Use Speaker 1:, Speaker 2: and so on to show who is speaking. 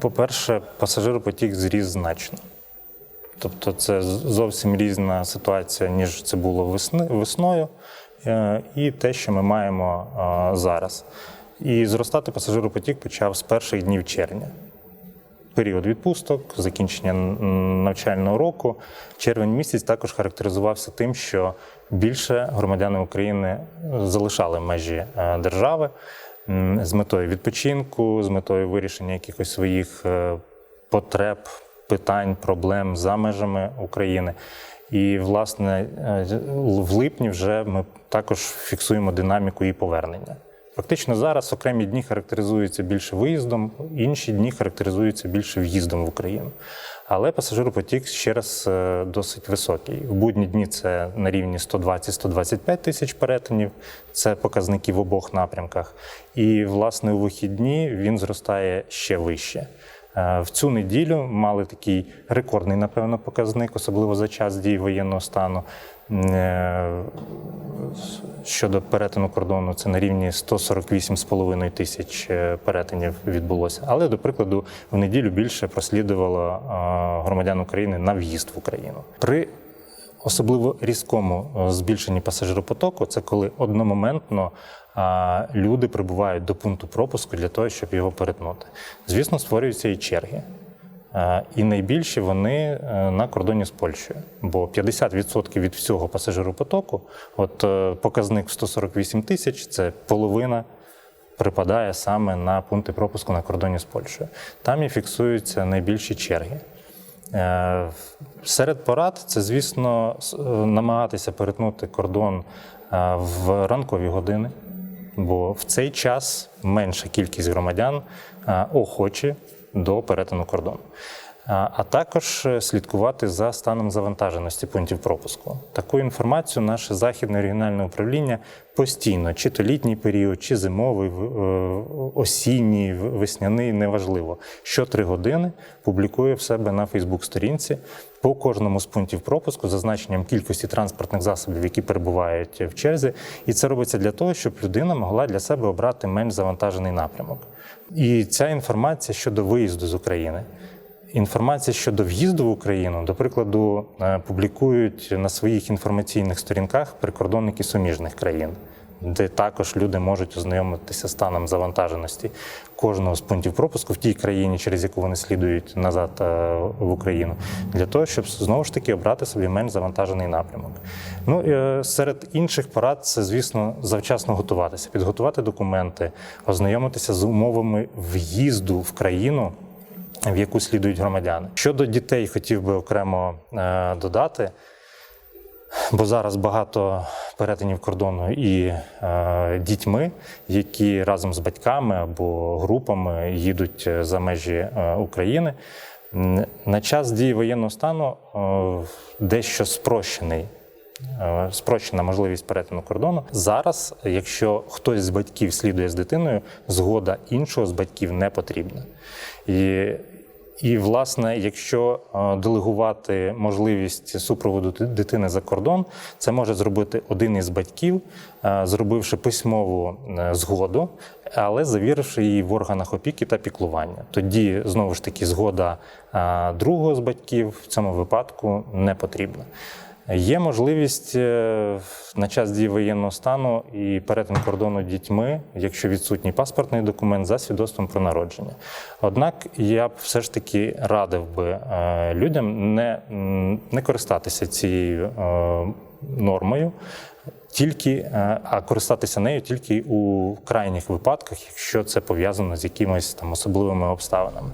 Speaker 1: По-перше, пасажиропотік зріс значно. Тобто це зовсім різна ситуація, ніж це було весною, е, і те, що ми маємо е, зараз. І зростати пасажиропотік почав з перших днів червня. Період відпусток, закінчення навчального року. Червень місяць також характеризувався тим, що більше громадяни України залишали межі е, держави з метою відпочинку, з метою вирішення якихось своїх е, потреб, питань, проблем за межами України. І, власне, е, в липні вже ми також фіксуємо динаміку її повернення. Фактично зараз окремі дні характеризуються більше виїздом, інші дні характеризуються більше в'їздом в Україну. Але пасажиропотік ще раз е, досить високий. В будні дні це на рівні 120-125 тисяч перетинів. Це показники в обох напрямках. І, власне, у вихідні він зростає ще вище. Е, В цю неділю мали такий рекордний, напевно, показник, особливо за час дії воєнного стану. Е, Щодо перетину кордону, це на рівні 148,5 тисяч е, перетинів відбулося. Але, до прикладу, в неділю більше прослідувало громадян України на в'їзд в Україну. При особливо різкому е, збільшенні пасажиропотоку, це коли одномоментно люди прибувають до пункту пропуску для того, щоб його перетнути. Звісно, створюються і черги. Е, І найбільші вони е, на кордоні з Польщею, бо 50% від всього пасажиропотоку, от показник в 148 тисяч, це половина припадає саме на пункти пропуску на кордоні з Польщею. Там і фіксуються найбільші черги. Е, Серед порад це, звісно, е, намагатися перетнути кордон е, в ранкові години, бо в цей час менша кількість громадян охочі до перетину кордону. А також е, слідкувати за станом завантаженості пунктів пропуску. Таку інформацію наше західне регіональне управління постійно, чи то літній період, чи зимовий, е, осінній, весняний, неважливо. Що три години публікує в себе на Фейсбук-сторінці по кожному з пунктів пропуску зазначенням кількості транспортних засобів, які перебувають в черзі. І це робиться для того, щоб людина могла для себе обрати менш завантажений напрямок. І ця інформація щодо виїзду з України. Інформація щодо в'їзду в Україну, до прикладу, е, публікують на своїх інформаційних сторінках прикордонники суміжних країн, де також люди можуть ознайомитися станом завантаженості кожного з пунктів пропуску в тій країні, через яку вони слідують назад е, в Україну, для того, щоб знову ж таки обрати собі менш завантажений напрямок. Ну е, серед інших порад це, звісно, завчасно готуватися, підготувати документи, ознайомитися з умовами в'їзду в країну в яку слідують громадяни. Щодо дітей, хотів би окремо е, додати, бо зараз багато перетинів кордону і е, дітьми, які разом з батьками або групами їдуть е, за межі е, України. На час дії воєнного стану е, дещо спрощений е, спрощена можливість перетину кордону. Зараз, якщо хтось з батьків слідує з дитиною, згода іншого з батьків не потрібна. І, і власне, якщо е, делегувати можливість супроводу дитини за кордон, це може зробити один із батьків, е, зробивши письмову е, згоду, але завіривши її в органах опіки та піклування. Тоді знову ж таки згода другого з батьків в цьому випадку не потрібна. Є можливість е, на час дії воєнного стану і перетин кордону дітьми, якщо відсутній паспортний документ за свідоцтвом про народження. Однак я б все ж таки радив би е, людям не, не користатися цією е, нормою. Тільки, а користатися нею тільки у крайніх випадках, якщо це пов'язано з якимись там особливими обставинами.